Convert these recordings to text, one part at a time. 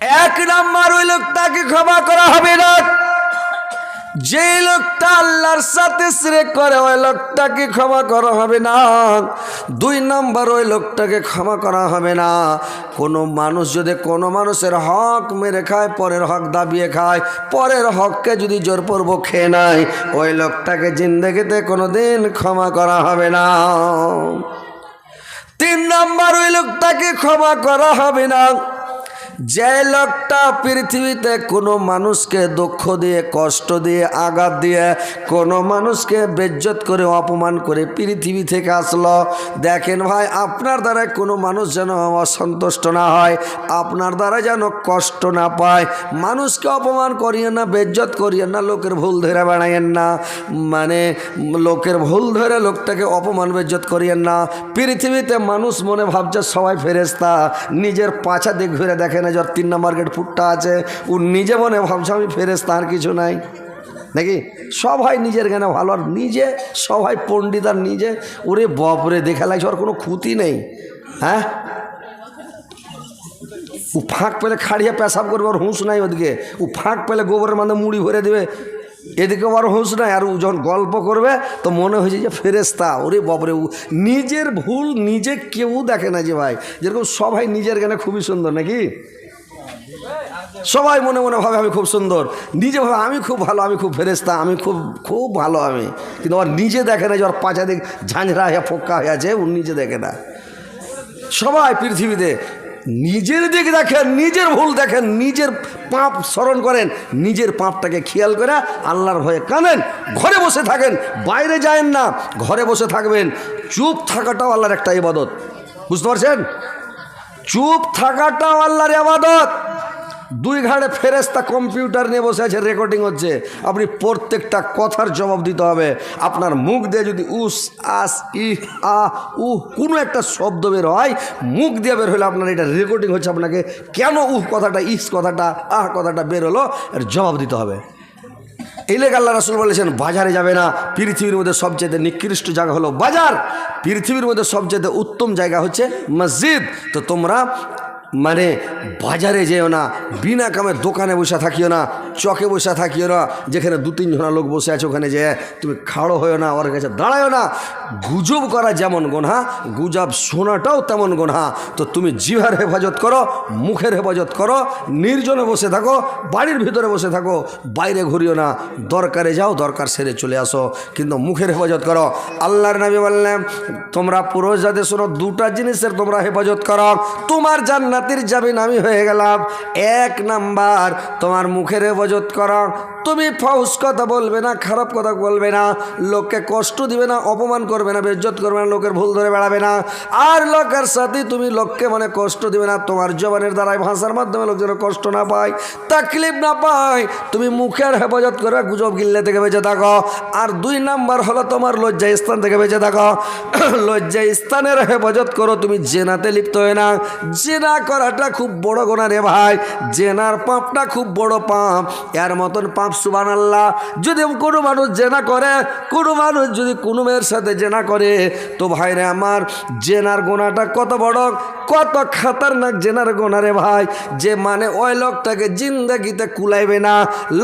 এক নাম্বার ওই লোকটাকে ক্ষমা করা হবে না। যে লোকটা আল্লাহর সাথে শ্রেক করে, ওই লোকটাকে ক্ষমা করা হবে না। দুই নাম্বার ওই লোকটাকে ক্ষমা করা হবে না। কোনো মানুষ যদি কোনো মানুষের হক মেরে খায়, পরের হক দাবিয়ে খায়, পরের হককে যদি জোর জোরপূর্বক খেয়ে নেয়, ওই লোকটাকে জিন্দগিতে কোনো দিন ক্ষমা করা হবে না। তিন নাম্বার ওই লোকটাকে ক্ষমা করা হবে না। যে লোকটা পৃথিবীতে কোনো মানুষকে দুঃখ দিয়ে, কষ্ট দিয়ে, আঘাত দিয়ে, কোনো মানুষকে বেজ্জত করে, অপমান করে পৃথিবী থেকে আসলো, দেখেন ভাই, আপনার দ্বারা কোনো মানুষ যেন অসন্তুষ্ট না হয়, আপনার দ্বারা যেন কষ্ট না পায়, মানুষকে অপমান করিয়েন না, বেজ্জত করিয়েন না, লোকের ভুল ধরে বেড়াইয়েন না মানে লোকের ভুল ধরে লোকটাকে অপমান, বেজ্জত করিয়েন না। পৃথিবীতে মানুষ মনে ভাবছে সবাই ফেরেস্তা নিজের পাছা দিক ঘুরে দেখে না যার তিন নম্বর গেট ফুটটা আছে ও নিজে মনে ভাবছে, আমি ফেরেস্তা আর কিছু নাই। নাকি? সবাই নিজের জ্ঞানে ভালো, আর নিজে, সবাই পণ্ডিত, আর নিজে, ওরে বপরে দেখা লাগছে ওর কোনো ক্ষতি নেই। হ্যাঁ? ও ফাঁক পেলে খাড়িয়ে পেশাব করবে, ওর হুঁশ নাই ওদিকে। ও ফাঁক পেলে গোবরের মধ্যে মুড়ি ভরে দেবে। এদিকে ওর হুঁশ নাই, আর ও যখন গল্প করবে, তো মনে হয়েছে যে ফেরেস্তা ওরে বাবরে ও নিজের ভুল নিজে কেউ দেখে না যে ভাই। যেরকম সবাই নিজের জ্ঞানে খুবই সুন্দর, নাকি? সবাই মনে মনে ভাবে আমি খুব সুন্দর। নিজে ভাবে আমি খুব ভালো, আমি খুব ফেরেস্তা আমি খুব খুব ভালো আমি। কিন্তু ওর নিজে দেখে না যে ওর পাঁচা দিক ঝাঁঝরা হয়ে ফোক্কা হয়ে আছে ও নিজে দেখে না। সবাই পৃথিবীতে নিজের দিক দেখেন, নিজের ভুল দেখেন, নিজের পাপ স্মরণ করেন, নিজের পাপটাকে খেয়াল করে আল্লাহর ভয়ে কানেন ঘরে বসে থাকেন, বাইরে যায়েন না, ঘরে বসে থাকবেন। চুপ থাকাটাও আল্লাহর একটা ইবাদত। বুঝতে পারছেন? চুপ থাকাটাও আল্লাহর ইবাদত। দুই ঘাড়ে ফেরেস্তা কম্পিউটার নিয়ে বসে আছে রেকর্ডিং হচ্ছে। আপনি প্রত্যেকটা কথার জবাব দিতে হবে। আপনার মুখ দিয়ে যদি উস, আস, ই, আ, উ, কোনো একটা শব্দ বের হয়, মুখ দিয়ে বের হলে আপনার এটা রেকর্ডিং হচ্ছে আপনাকে কেন উহ কথাটা, ইস কথাটা আহ কথাটা বের হলো, এর জবাব দিতে হবে। এই লেগে আল্লাহ রাসুল বলেছেন, বাজারে যাবে না। পৃথিবীর মধ্যে সবচেয়ে নিকৃষ্ট জায়গা হলো বাজার। পৃথিবীর মধ্যে সবচেয়ে উত্তম জায়গা হচ্ছে মসজিদ। তো তোমরা মানে বাজারে যেও না, বিনা কামের দোকানে বসে থাকিও না, চকে বসে থাকিও না, যেখানে দু তিনজনা লোক বসে আছে ওখানে যে তুমি খাড়ো হয়েও না ওর কাছে দাঁড়ায়ও না। গুজব করা যেমন গোনা গুজব শোনাটাও তেমন গোনা তো তুমি জিভার হেফাজত করো, মুখের হেফাজত করো, নির্জনে বসে থাকো, বাড়ির ভিতরে বসে থাকো, বাইরে ঘুরিও না, দরকারে যাও, দরকার সেরে চলে আসো, কিন্তু মুখের হেফাজত করো। আল্লাহর নবী বললেন, তোমরা পুরুষ যাতে শোনো, দুটা জিনিসের তোমরা হেফাজত করো, তোমার জান্নাতির জামিন আমি হয়ে গেলাম। এক নাম্বার, তোমার মুখের হেফাজত করো। তুমি ফাউস কথা বলবে না, খারাপ কথা বলবে না। লোককে কষ্ট দিবে না, অপমান করবে না, বেজ্জত করবে না, লোকের ভুল ধরে বেড়াবে না। আর লোকের সাথে তুমি লোককে মানে কষ্ট দিবে না, তোমার জবানের দ্বারাই ভাষার মাধ্যমে লোক যেন কষ্ট না পায়। তাকলিফ না পায়, তুমি মুখের হেফাজত করে গুজব গিল্লে থেকে বেঁচে থাকো। আর দুই নাম্বার হলো তোমার লজ্জা স্থান থেকে বেঁচে থাকো। লজ্জা স্থানের হেফাজত করো, তুমি জেনাতে লিপ্ত হয়ে না। জেনা করাটা খুব বড় গোনা রে ভাই। জেনার পাপটা খুব বড় পাপ। এর মতন পাপ সুবান আল্লাহ যদি কোনো মানুষ জেনা করে, কোনো মানুষ যদি কোনো মেয়ের সাথে জেনা করে, তো ভাইরে আমার, জেনার গোনাটা কত বড়, কত খাতারনাক জেনার গোনা রে ভাই। যে মানে ওই লোকটাকে জিন্দগিতে কুলাইবে না।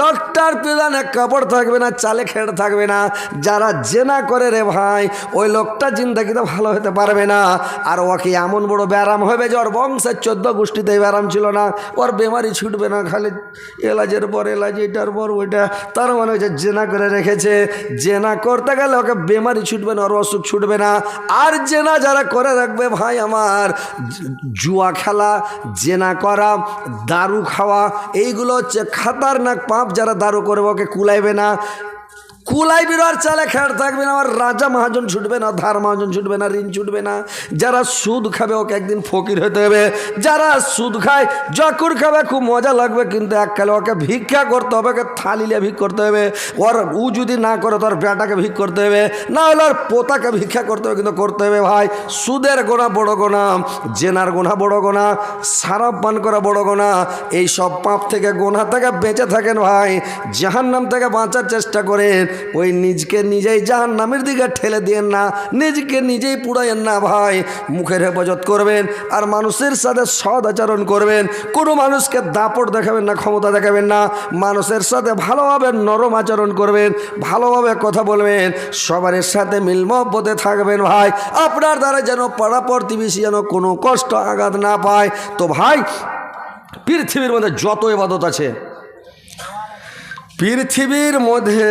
লোকটার পিলানে কাপড় থাকবে না, চালে খেড় থাকবে না। যারা জেনা করে রে ভাই, ওই লোকটা জিন্দগিতে ভালো হতে পারবে না। আর ওকে এমন বড় ব্যারাম হবে যে ওর বংশের চোদ্দ গোষ্ঠীতে ব্যারাম ছিল না। ওর বেমারি ছুটবে না খালি এলাজের পর এলাজ, এটার পর ওইটা। তার মানে হচ্ছে জেনা করে রেখেছে। জেনা করতে গেলে ওকে বেমারি ছুটবে না, ওর অসুখ ছুটবে না। আর জেনা যারা করে রাখবে ভাই আমার, জুয়া খেলা, জেনা করা, দারু খাওয়া, এইগুলো হচ্ছে খাতারনাক পাপ যারা দারু করবে, ওকে কুলাইবে না। কুলাই বিরার চালে খেয়ার থাকবে না আমার রাজা মহাজন ছুটবে না, ধার মহাজন ছুটবে না, ঋণ ছুটবে না। যারা সুদ খাবে, ওকে একদিন ফকির হতে হবে। যারা সুদ খায় জকুর খাবে, খুব মজা লাগবে, কিন্তু এককালে ওকে ভিক্ষা করতে হবে, ওকে থালিলে ভিক করতে হবে। ওর উ যদি না করে, তোর বেটাকে ভিক করতে হবে। না হলে ওর পোতাকে ভিক্ষা করতে হবে, কিন্তু করতে হবে ভাই। সুদের গোনা বড় গোনা, জেনার গোনা বড় গোনা সারাপ পান করা বড় গোনা। এই সব পাপ থেকে, গোনা থেকে বেঁচে থাকেন ভাই। জাহান্নাম থেকে বাঁচার চেষ্টা করেন। ওই নিজকে নিজেই জাহান নামের দিকে ঠেলে দিয়েন না, নিজকে নিজেই পুড়াইয়েন না ভাই। মুখের হেফাজত করবেন আর মানুষের সাথে সদ আচরণ করবেন। কোনো মানুষকে দাপট দেখাবেন না, ক্ষমতা দেখাবেন না। মানুষের সাথে ভালোভাবে নরম আচরণ করবেন, ভালোভাবে কথা বলবেন, সবার সাথে মিল মহব্বতে থাকবেন ভাই। আপনার দ্বারা যেন পাড়া প্রতিবেশী যেন কোনো কষ্ট, আঘাত না পায়। তো ভাই, পৃথিবীর মধ্যে যত এবাদত আছে, পৃথিবীর মধ্যে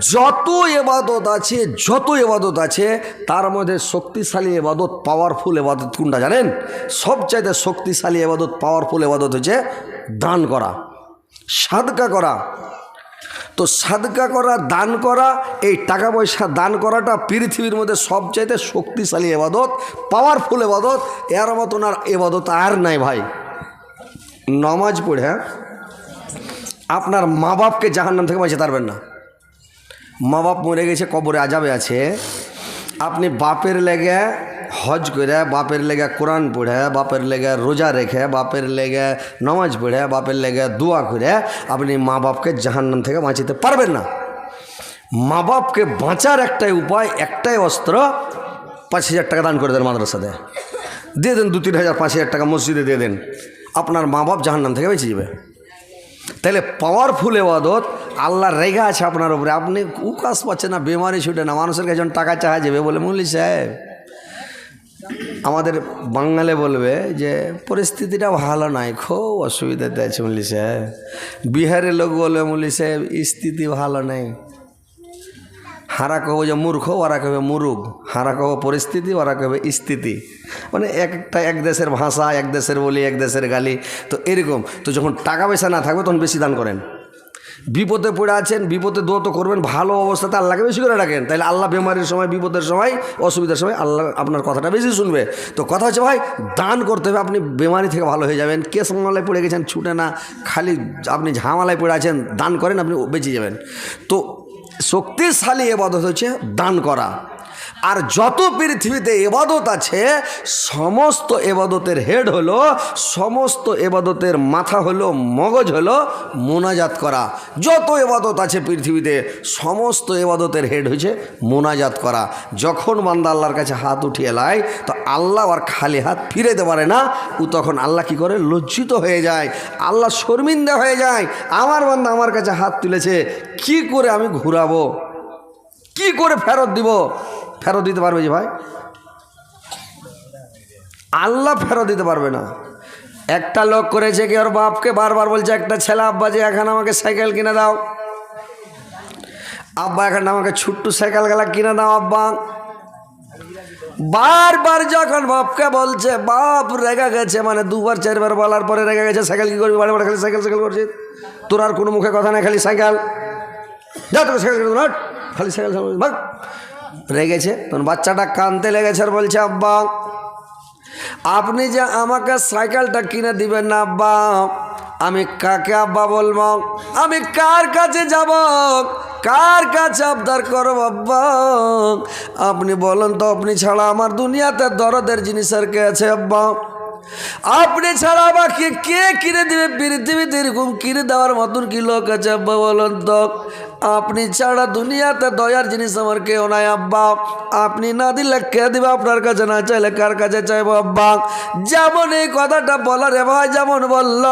যত এবাদত আছে, যত এবাদত আছে, তার মধ্যে শক্তিশালী এবাদত পাওয়ারফুল এবাদত কোনটা জানেন? সবচাইতে শক্তিশালী এবাদত পাওয়ারফুল এবাদত হচ্ছে দান করা, সাদকা করা। তো সাদকা করা, দান করা, এই টাকা পয়সা দান করাটা পৃথিবীর মধ্যে সবচাইতে শক্তিশালী এবাদত পাওয়ারফুল এবাদত, এর মতন আর এবাদত আর নাই ভাই। নমাজ পড়ে হ্যাঁ? আপনার মা বাপকে জাহান্নাম থেকে বাঁচাতে পারবেন না। মা বাপ মরে গেছে, কবরে আজাবে আছে। আপনি বাপের লেগে হজ করে, বাপের লেগে কোরআন পড়ে, বাপের লেগে রোজা রেখে, বাপের লেগে নামাজ পড়ে, বাপের লেগে দোয়া করে, আপনি মা বাপকে জাহান্নাম থেকে বাঁচাতে পারবেন না। মা বাপকে বাঁচার একটাই উপায়, একটাই অস্ত্র, পাঁচ হাজার টাকা দান করে দেন মাদ্রাসাতে। দিয়ে দেন দু তিন হাজার, পাঁচ হাজার টাকা মসজিদে দিয়ে দেন। আপনার মা বাপ জাহান্নাম থেকে বেঁচে যাবে। তাহলে পাওয়ারফুল এবাদত আল্লাহ রেগা আছে আপনার উপরে। আপনি উকাশ পাচ্ছেন না বেমারি ছুটে না, মানুষের কাছে টাকা চাহা যাবে বলে মুরলি সাহেব, আমাদের বাঙালে বলবে যে পরিস্থিতিটা ভালো নাই খুব অসুবিধাতে আছে মুরলি সাহেব। বিহারের লোক বলবে মুরলি সাহেব, স্থিতি ভালো নেই। হারা কহবো যে মূর্খ, ওরা কবে মুরুগ। হারা কহবো পরিস্থিতি, ওরা কবে স্থিতি। মানে এক একটা এক দেশের ভাষা, এক দেশের বলি, এক দেশের গালি। তো এরকম। তো যখন টাকা পয়সা না থাকবে, তখন বেশি দান করেন। বিপদে পড়ে আছেন, বিপদে দোয়া তো করবেন, ভালো অবস্থাতে আল্লাহকে বেশি করে রাখেন। তাহলে আল্লাহ বেমারির সময়, বিপদের সময়, অসুবিধার সময় আল্লাহ আপনার কথাটা বেশি শুনবে। তো কথা হচ্ছে, ভাই, দান করতে হবে, আপনি বেমারি থেকে ভালো হয়ে যাবেন। কেস মামলায় পড়ে গেছেন, ছুটে না। খালি আপনি ঝামালায় পড়ে আছেন, দান করেন, আপনি বেঁচে যাবেন। তো শক্তিশালী এবাদত হচ্ছে দান করা। আর যত পৃথিবীতে এবাদত আছে, সমস্ত এবাদতের হেড হলো, সমস্ত এবাদতের মাথা হলো, মগজ হলো মোনাজাত করা। যত এবাদত আছে পৃথিবীতে, সমস্ত এবাদতের হেড হয়েছে মোনাজাত করা। যখন বান্দা আল্লাহর কাছে হাত উঠিয়ে লায় তো আল্লাহ আর খালি হাত ফিরে দিতে পারে না। ও তখন আল্লাহ কি করে? লজ্জিত হয়ে যায়। আল্লাহ শর্মিন্দা হয়ে যায়। আমার বান্দা আমার কাছে হাত তুলেছে, কি করে আমি ঘুরাবো? কি করে ফেরত দিব? ফেরত দিতে পারবে যে ভাই? আল্লাহ ফেরত দিতে পারবে না। একটা লোক করেছে কি, ওর বাপকে বারবার বলছে, একটা ছেলে, আব্বা যে, এখন আমাকে সাইকেল কিনে দাও। আব্বা এখন আমাকে ছোট্ট সাইকেল গেলা কিনে দাও, আব্বা। বারবার যখন বাপকে বলছে, বাপ, রেগে গেছে মানে দুবার, চারবার বলার পরে রেগে গেছে, সাইকেল কি করবি? বাড়ি খালি সাইকেল সাইকেল করছিস? তোর আর কোনো মুখে কথা নেই, খালি সাইকেল। যা তোকে সাইকেল হাট। খালি সাইকেল সাইকেল ভাগ রেগেছে তখন বাচ্চাটা কানতে লেগেছে আর বলছে, আব্বা, আপনি যে আমাকে সাইকেলটা কিনে দিবেন না, আব্বা, আমি কাকে আব্বা বলব? আমি কার কাছে যাব? কার কাছে আবদার করব, আব্বা? আপনি বলেন তো, আপনি ছাড়া আমার দুনিয়াতে দরদের জিনিস আর কে আছে, আব্বা? আপনি ছাড়া আমাকে কে কিনে দেবে? পৃথিবীতে এরকম কিনে দেওয়ার মতন কি লোক আছে, আব্বা, বলুন তো? আপনি ছাড়া দুনিয়াতে দয়ার জিনিস আমার কেউ নাই, আব্বা। আপনি না দিলে কে দিবে আপনার কাছে? না চাইলে কার কাছে চাইব, আব্বা? যেমন এই কথাটা বলার রে ভাই, যেমন বলল,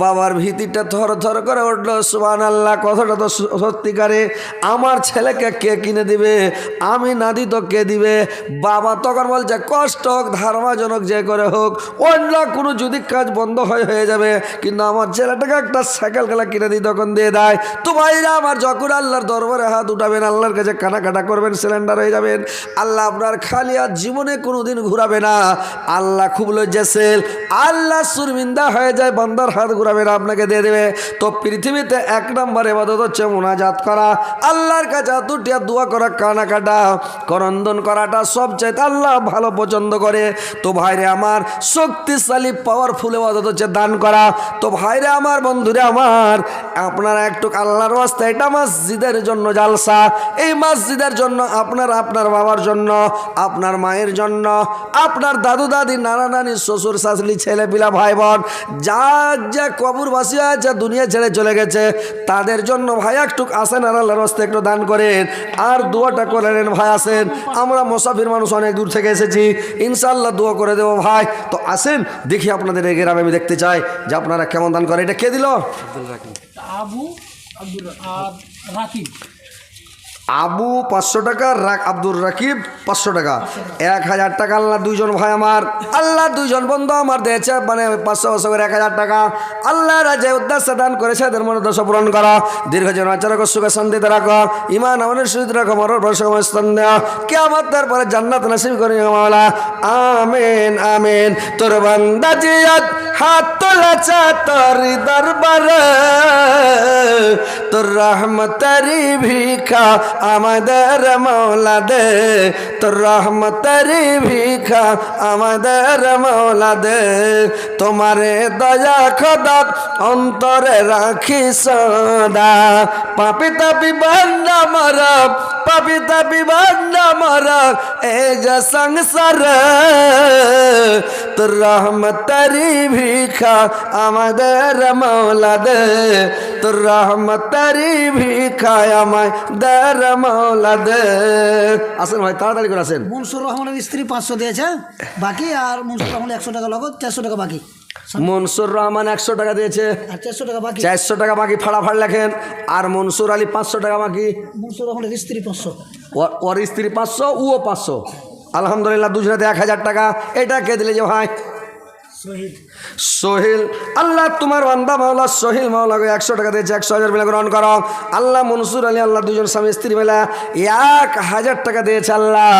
বাবার ভীতিটা থর থর করে উঠল সুবান আল্লাহ কথাটা তো সত্যিকারে। আমার ছেলেকে কে কিনে দিবে? আমি না দিই তো কে দিবে? বাবা তখন বলছে, কষ্ট হোক, ধারমাজনক যে করে হোক, অন্য কোনো যদি কাজ বন্ধ হয়ে হয়ে যাবে। কিন্তু আমার ছেলেটাকে একটা সাইকেল খেলা কিনে দিই তখন দিয়ে দেয়। তো ভাইরা আমার যখন আল্লাহর দরবারে হাত উঠাবেন, আল্লাহর কাছে কাটা করবেন, সিলিন্ডার হয়ে যাবেন, আল্লাহ আপনার খালি আর জীবনে কোনো দিন ঘুরাবে না। আল্লাহ খুব লজ্জাসেল আল্লাহ সুরমিন্দা হয়ে যায়, বান্দার হাত ঘুরাবে না, আপনাকে দিয়ে দেবে। তো পৃথিবীতে এক নম্বর এবাদত হচ্ছে মোনাজাত করা। আল্লাহর কাছে উঠিয়া দোয়া করা কানা কাটা করন্দন করাটা সবচাইতে আল্লাহ ভালো পছন্দ করে। তো ভাইরে আমার শক্তিশালী পাওয়ারফুল এবাদত হচ্ছে দান করা। তো ভাইরে আমার বন্ধুরে আমার, আপনারা একটু আল্লাহর ওয়াস্তে এটা মসজিদের জন্য জালসা। এই মসজিদের জন্য আপনার আপনার বাবার জন্য আপনার মায়ের জন্য আপনার দাদু দাদি নানা নানি শ্বশুর শাশুড়ি ছেলে পিলা ভাই বোন যা যা কবরবাসী আছে দুনিয়া ছেড়ে চলে গেছে তাদের জন্য ভাই একটু আসেন আর আল্লাহর রাস্তায় একটু দান করেন। আর দুয়াটা করে নেন ভাই আসেন। আমরা মোসাফির মানুষ অনেক দূর থেকে এসেছি। ইনশাল্লাহ দোয়া করে দেবো ভাই। তো আসেন দেখি আপনাদের এই গ্রামে আমি দেখতে চাই যে আপনারা কেমন দান করে এটা কে দিল? আবু আব্দুল আর রাকিব আবু পাঁচশো টাকা, রাক আব্দুর রাকিব পাঁচশো টাকা। এক হাজার টাকা আল্লাহ দুইজন ভাই আমার। আল্লাহ দুইজন বন্ধু আমার দিয়েছে মানে পাঁচশো পাঁচশো করে এক হাজার টাকা। আল্লাহ রাজে উদ্দেশ্যে দান করেছে, এদের মনে দশ পূরণ করা। দীর্ঘ জীবন আচার সুখে শান্তিতে রাখো। ইমান আমাদের সুস্থ রাখো মরর বর্ষম স্থান দেওয়া কে আমার তারপরে জান্নাত নাসিব করি মাওলা। আমেন আমেন। তোর বান্দা জিয়াত হাত তোলাচা তোর দরবারে। তোর রহমতারি ভিখা আমাদের মৌলা দে তোর রহমতারি ভিখা আমাদের মৌলা দে তোমারে দয়া খোদা অন্তরে রাখি সদা। পাপি তাপি বান্না মারা, পাপি তাপি বান্না মারা, এ যে সংসার তোর রহমতারি ভিখা আমাদের মৌলা দে তোর রহমতারি ভিখা আমাদের মৌলা দে আসেন ভাই তাড়াতাড়ি করে আসেন। মনসুর রহমানের স্ত্রী পাঁচশো দিয়েছে বাকি আর মনসুর রহমান একশো টাকা লগত চারশো টাকা বাকি। মনসুর রহমান একশো টাকা দিয়েছে আর চারশো টাকা বাকি। চারশো টাকা বাকি ফাড়াফাড় লেখেন আর মনসুর আলী পাঁচশো টাকা বাকি। মনসুর রহমানের স্ত্রী পাঁচশো। ওর স্ত্রী পাঁচশো ও পাঁচশো। আলহামদুলিল্লাহ দুজনাতে এক হাজার টাকা। এটা কে দিলে যে ভাই? সোহেল, আল্লাহ তোমার বান্দা মাওলা, সোহেল মাওলাকে একশো টাকা দিয়েছে, একশো হাজার মিলে গ্রহণ করো। আল্লাহ মনসুর আলী, আল্লাহ দুজন স্বামী, স্ত্রী মেলা এক হাজার টাকা দিয়েছে আল্লাহ।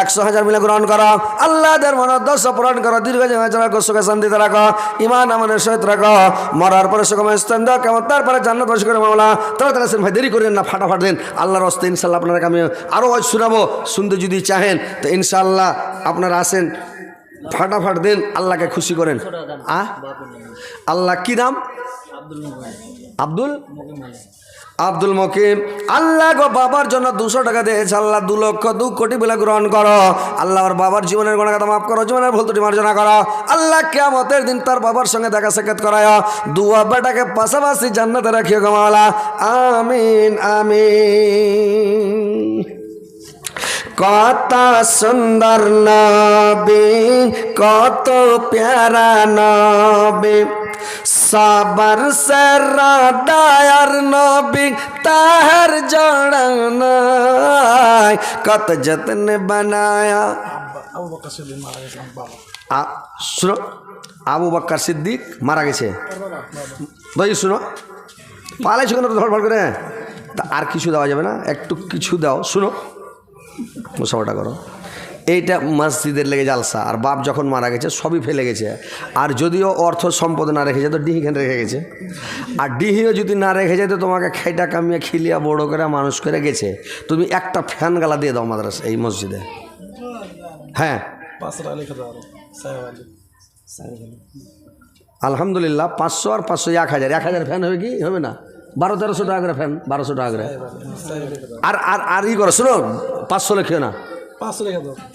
একশো হাজার মিলে গ্রহণ করো। আল্লাহদের মনোদ্দর্শ পূরণ করো। দীর্ঘ রাখো সুখে শান্তিতে রাখো। ইমান আমাদের সহিত রাখো। মরার পরে সুখময় স্থান দাও, কেমন তারপরে জান্নাত বসে করে মাওলা। তাড়াতাড়ি আসেন ভাই, দেরি করেন না, ফাটাফাট দেন। আল্লাহর হস্তে ইনশাল্লাহ আপনাকে আমি আরও শোনাবো। শুনতে যদি চাহেন, তো ইনশাল্লাহ আপনারা আসেন। ফাটাফাট দেন, আল্লাহকে খুশি করেন। আ আল্লাহ কি নাম? আব্দুল? আব্দুল মকিম। আল্লাহ গো বাবার জন্য দুশো টাকা দিয়েছে, আল্লাহ দু লক্ষ দু কোটি বলে গ্রহণ করো। আল্লাহ ওর বাবার জীবনের গোনাগাতা মাফ করো, জীবনের ভুল ত্রুটি মার্জনা করো। আল্লাহ কেমতের দিন তার বাবার সঙ্গে দেখা সাক্ষাৎ করায়। দু আব্বাটাকে পাশাপাশি জান্নাতে রাখিও গমাওয়ালা আমিন আমিন। কত সুন্দর নবী কত প্যারা নবী। সবার সরাদায়ার নবী তাহার জড়ানায় কত যত্ন বানায়া। শুনো আবু বাক্কার সিদ্দিক মারা গেছে। ভাই শুনো পালাইছো কেন ধরফড় করে? তা আর কিছু দেওয়া যাবে না একটু কিছু দাও শুনো। মুসাফাটা করো। এইটা মসজিদের লেগে জালসা। আর বাপ যখন মারা গেছে, সবই ফেলে গেছে। আর যদিও অর্থ সম্পদ না রেখেছে, তো ডিহিখানে রেখে গেছে। আর ডিহিও যদি না রেখে যায়, তো তোমাকে খাইটা কামিয়ে খিলিয়া বড় করে, মানুষ করে গেছে। তুমি একটা ফ্যান গালা দিয়ে দাও মাদ্রাসা, এই মসজিদে। হ্যাঁ। আলহামদুলিল্লাহ, পাঁচশো আর পাঁচশো, এক হাজার। এক হাজার ফ্যান হবে কি? হবে না। বারো তেরোশো টাকা করে ফ্যান বারোশো টাকা করে। আর আর আর ই করো শোনো পাঁচশো লেখিও না।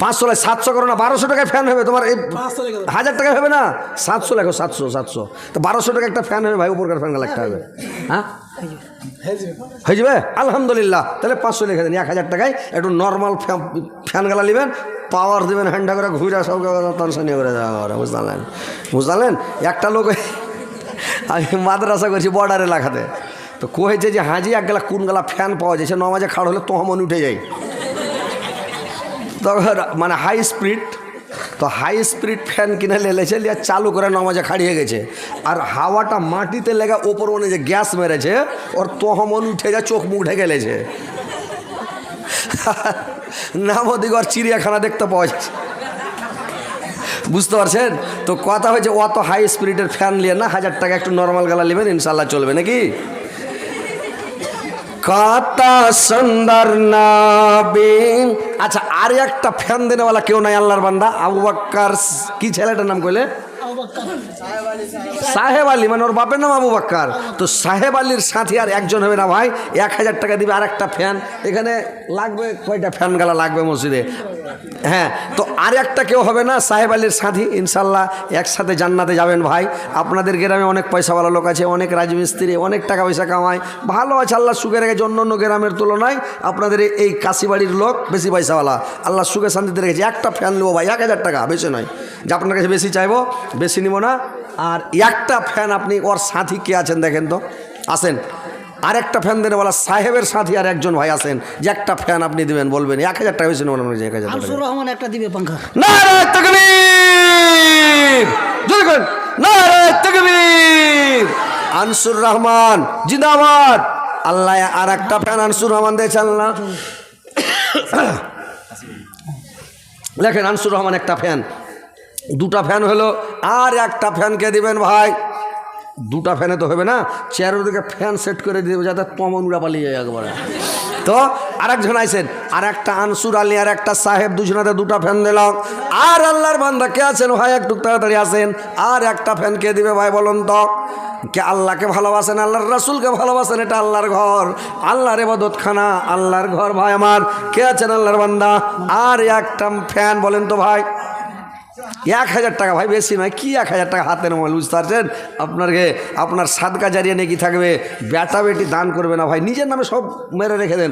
পাঁচশো লেখ সাতশো করো না বারোশো টাকায় ফ্যান হবে তোমার এই হাজার টাকা হবে না? সাতশো লেখো সাতশো সাতশো। তো বারোশো টাকা একটা ফ্যান হবে ভাই উপরকার ফ্যান একটা হবে। হ্যাঁ? হয়ে যাবে। আলহামদুলিল্লাহ। তাহলে পাঁচশো লিখে দেন এক হাজার টাকায় একটু নর্মাল ফ্যান গালা নেবেন পাওয়ার দেবেন হ্যান্ডা করে ঘুরে সব তনসানি করে দেওয়া করে বুঝলেন বুঝলেন একটা লোক আমি মাদ্রাসা করছি বর্ডার এলাকাতে। তো কয়েছে যে হাজি এক গেলা কোন গেলা ফ্যান পাওয়া যায়, সে নমাজে খাড় হলে তহমন উঠে যায়। তখন মানে হাই স্পিড তো হাই স্পিড ফ্যান কিনে লেলেছে লিয়া চালু করে নামাজে খাড়িয়ে গেছে। আর হাওয়াটা মাটিতে লেগে ওপর মানে যে গ্যাস মেরেছে, ওর তহমন উঠে যা চোখ মুখ ঢেকে গেলেছে নাম ওদিকে ওর চিড়িয়াখানা দেখতে পাওয়া যাচ্ছে। বুঝতে পারছেন? তো কথা হয়েছে, অত হাই স্পিরিটের ফ্যান নিয়ে না, হাজার টাকা একটু নর্মাল গালা নেবেন ইনশাল্লাহ চলবে নাকি? কত সুন্দর নবী আচ্ছা আর একটা ফ্যান দেনেওয়ালা কেউ নাই আল্লাহর বান্দা, আবু বাক্কার কি ছেলেটার নাম কইলে? সাহেব আলী মানে ওর বাপের নাম আবু বাক্কার। তো সাহেব আলীর সাথে আর একজন হবে না ভাই, এক হাজার টাকা দিবে আর একটা ফ্যান। এখানে লাগবে কয়টা ফ্যান গালা লাগবে মসজিদে? হ্যাঁ তো আর একটা কেউ হবে না সাহেব আলীর সাথী ইনশাল্লাহ একসাথে জান্নাতে যাবেন ভাই। আপনাদের গ্রামে অনেক পয়সাওয়ালা লোক আছে, অনেক রাজমিস্ত্রি, অনেক টাকা পয়সা কামায়। ভালো আছে, আল্লাহ সুখে রেখেছে অন্য অন্য গ্রামের তুলনায়। আপনাদের এই- কাশিবাড়ির লোক বেশি পয়সাওয়ালা। আল্লাহ সুখে শান্তিতে রেখেছে। একটা ফ্যান নেব ভাই, এক হাজার টাকা, বেশি নয়। যে আপনার কাছে বেশি চাইব, বেশি নিব না। আর একটা ফ্যান আপনি, ওর সাথী কে আছেন দেখেন তো? আসেন। আর একটা ফ্যান দেনে বলা সাহেবের সাথী আর একজন ভাই আছেন। যে একটা ফ্যান আপনি দিবেন বলবেন এক হাজার টাকা বেশি নেবেন এক হাজার রহমান একটা দিবে পাঙ্খা। তকবীর! আনসুর রহমান জিন্দাবাদ! আল্লাহ আর একটা ফ্যান আনসুর রহমান দিয়েছে আল্লাহ। লেখেন আনসুর রহমান একটা ফ্যান দুটা ফ্যান হলো আর একটা ফ্যানকে দিবেন ভাই? দুটা ফ্যানে তো হবে না, চেয়ারের দিকে ফ্যান সেট করে দিবে যাতে তমনুরা পালিয়ে যায় একবারে। তো আরেকজন আইসেন আর একটা আনসুর আলী আর একটা সাহেব দুজনাতে দুটা ফ্যান দিলাম আর আল্লাহর বান্দা, কে আছেন? ভাই, একটু তাড়াতাড়ি আসেন। আর একটা ফ্যান কে দিবে ভাই, বলুন তো? কে আল্লাহকে ভালোবাসেন, আল্লাহর রাসুলকে ভালোবাসেন, এটা আল্লাহর ঘর। আল্লাহর এবাদত খানা আল্লাহর ঘর ভাই আমার। কে আছেন আল্লাহর বান্দা? আর একটা ফ্যান, বলেন তো ভাই। এক হাজার টাকা ভাই, বেশি নয়, কি এক হাজার টাকা হাতের মোবাইল বুঝতে পারছেন আপনাকে আপনার সাদকা জারিয়ে নাকি থাকবে? বেটা বেটি দান করবে না ভাই, নিজের নামে সব মেরে রেখে দেন।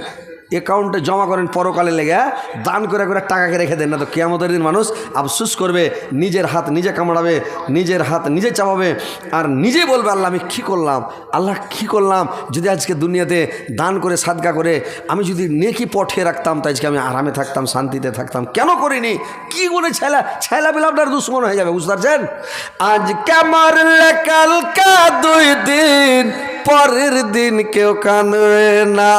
অ্যাকাউন্টে জমা করেন পরকালে লেগে? দান করে করে টাকাকে রেখে দেন না তো কেয়ামতের দিন মানুষ আফসুস করবে, নিজের হাত নিজে কামড়াবে, নিজের হাত নিজে চাপাবে, আর নিজে বলবে, আল্লাহ, আমি কী করলাম? আল্লাহ, কী করলাম? যদি আজকে দুনিয়াতে দান করে সাদকা করে, আমি যদি নেকি পঠিয়ে রাখতাম, তো আজকে আমি আরামে থাকতাম, শান্তিতে থাকতাম। কেন করিনি? কি করে ছেলা ছেলা পেলে আপনার দুশ্মন হয়ে যাবে, বুঝতে পারছেন? আজ মারলে কালকা দুই দিন পরের দিন কেউ কানবে না।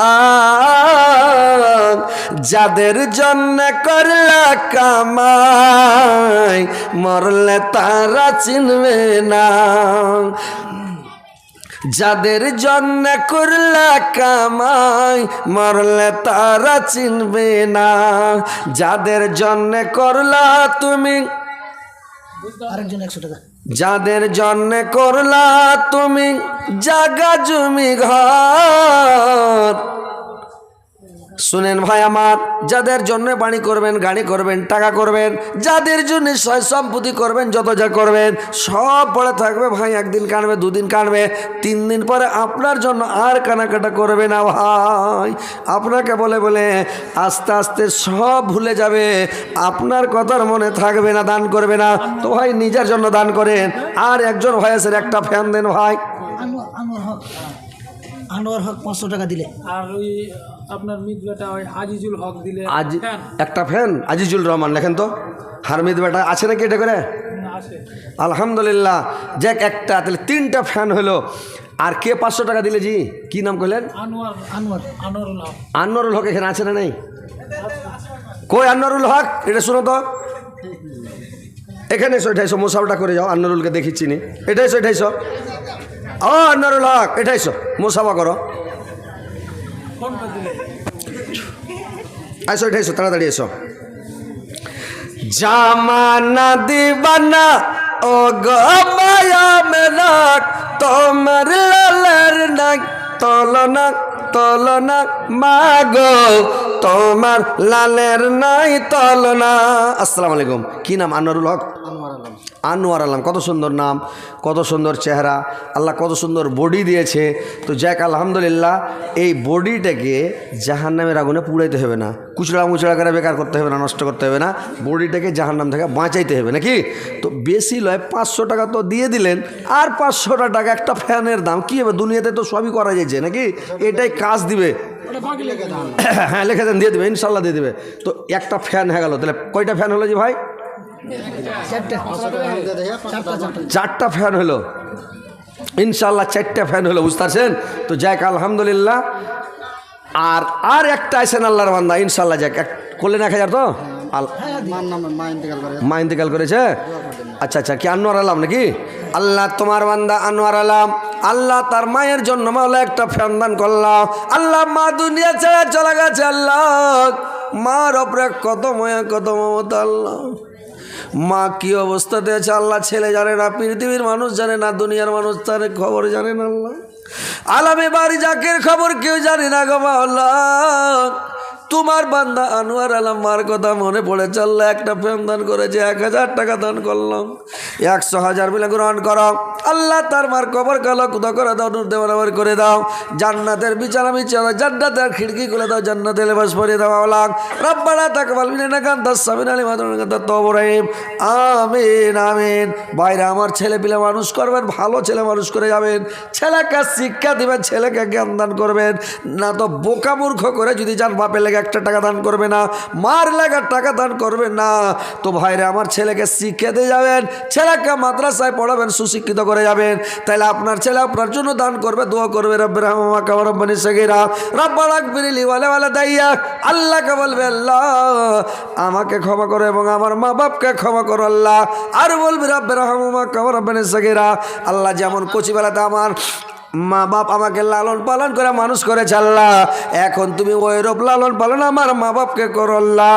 যাদের জন্য করলা কামাই, মরলে তারা চিনবে না। যাদের জন্য করলা কামাই, মরলে তারা চিনবে না। যাদের জন্য করলা তুমি আরেকজন একশো টাকা। যাদের জন্য করলা তুমি জাগা জমি ঘর। শুনেন ভাই আমার যাদের জন্য বাড়ি করবেন গাড়ি করবেন টাকা করবেন যাদের জন্য সয় সম্পত্তি করবেন যত যা করবেন সব পড়ে থাকবে ভাই একদিন কাটবে দুদিন কাটবে তিন দিন পরে আপনার জন্য আর কানাকাটা করবে না ভাই। আপনাকে বলে বলে আস্তে আস্তে সব ভুলে যাবে আপনার কথার মনে থাকবে না দান করবে না। তো ভাই নিজের জন্য দান করেন। আর একজন ভাই আছেন একটা ফ্যান দেন ভাই। আনোয়ার হক পাঁচশো টাকা দিলে। আর ওই আপনার মিত বেটা ওই আজিজুল হক দিলে আজ একটা ফ্যান আজিজুল রহমান লেখেন তো। হারমিদ বেটা আছে নাকি এটা করে? আলহামদুলিল্লাহ যাক একটা তাহলে তিনটা ফ্যান হলো। আর কে পাঁচশো টাকা দিলে জি? কি নাম আনোয়ার আনোয়ারুল হক। এখানে আছে না নেই? কই আনোয়ারুল হক? এটা শুনো তো। এখানে এসো এটাইশো মোসাফটা করে যাও আনোয়ারুলকে দেখিচ্ছি নি। এটাইশো এটাইশো ও আনোয়ারুল হক এটাইশো মোসাফা করো। আসো এটা এসো তাড়াতাড়ি এসো জামানা দিবানা ও গো মায়া মেলা, তোমার লালের নাক তলনা তলনা, মাগো, তোমার লালের নাই, তলনা। আসসালামু আলাইকুম। কি নাম? আনোয়ারুল হক? আনোয়ার আলম, কত সুন্দর নাম, কত সুন্দর চেহারা, আল্লাহ কত সুন্দর বডি দিয়েছে। তো যাক, আলহামদুলিল্লাহ, এই বডিটাকে জাহান নামের আগুনে পুড়াইতে হবে না। কুচড়া মুচড়া করে বেকার করতে হবে না, নষ্ট করতে হবে না। বডিটাকে জাহান নাম থেকে বাঁচাইতে হবে, নাকি? তো বেশি লয়, পাঁচশো টাকা তো দিয়ে দিলেন, আর পাঁচশোটা টাকা একটা ফ্যানের দাম, কী হবে? দুনিয়াতে তো সবই করা যাচ্ছে, নাকি? এটাই কাজ দিবে। হ্যাঁ লিখে দেন, দিয়ে দেবে, ইনশাল্লাহ দিয়ে দেবে। তো একটা ফ্যান হয়ে গেল, তাহলে কয়টা ফ্যান হলো যে ভাই? চারটে ফ্যান হলো। ইনশাল্লাহ চারটা ফ্যান হলো, বুঝতে পারছেন? তো যাক, আলহামদুলিল্লাহ। আর আর একটা আছেন আল্লাহর বান্দা ইনশাল্লাহ যাক। এক করলেন এক হাজার তো? মা ইন্তেকাল করেছে? আচ্ছা আচ্ছা কি আনোয়ার আলাম নাকি? আল্লাহ তোমার বান্দা আনোয়ার আলাম। আল্লাহ তার মায়ের জন্য মাওলা একটা ফ্যান দান করলাম। আল্লাহ মা দুনিয়া ছেড়ে চলে গেছে, আল্লাহ। মার ওপরে কত মায়া কত মমতা আল্লাহ। মা কি অবস্থাতে আছে আল্লাহ ছেলে জানে না, পৃথিবীর মানুষ জানে না, দুনিয়ার মানুষ তার খবর জানে না আল্লাহ। আলামে বাড়ি জাকের খবর কেউ জানে না গো আল্লাহ তোমার বান্দা আনোয়ার আলম মার কথা মনে পড়েছে আল্লাহ একটা প্রেম দান করেছে এক হাজার টাকা দান করলাম। একশো হাজার মিলে গ্রহণ করো। আল্লাহ তার মার কবর কালো কুদা করে দাও, নূর দেওয়ার করে দাও। জান্নাতের বিছানা বিছানা জান্নাতের খিড়কি খুলে দাও, জান্নাতের লেবাস পরিয়ে দাও আল্লাহ রব্বানা তাকবাল মিনা কান্তা সামিন আলী মাদুন কান্তা আমিন আমিন। বাইরে আমার ছেলে পিলে মানুষ করবেন, ভালো ছেলে মানুষ করে যাবেন। ছেলেকে শিক্ষা দিবেন, ছেলেকে জ্ঞান দান করবেন। না তো বোকা মূর্খ করে যদি যান বাপের লেগে একটা টাকা দান করবে না, মার লেগে টাকা দান করবে না। তো ভাইরে, আমার ছেলেকে দিয়ে যাবেন, ছেলেকে মাদ্রাসায় পড়াবেন, সুশিক্ষিত করে যাবেন। তাহলে আপনার ছেলে আপনার জন্য দান করবে, দোয়া করবে, রব্বের রব্বানি সগিরা। রব্বা রাখবিরিলি ওয়ালে ওয়ালে দাইয়া, আল্লাহকে বলবে, আল্লাহ, আমাকে ক্ষমা করো এবং আমার মা বাপকে ক্ষমা করো, আল্লাহ। আর বলবে, রব্বের হামা কামা রব্বানি সগিরা। আল্লাহ যেমন কচিবেলাতে আমার মা বাপ আমাকে লালন পালন করে মানুষ করে আল্লাহ। এখন তুমি ওই রূপ লালন পালন আমার মা বাপকে করল্লা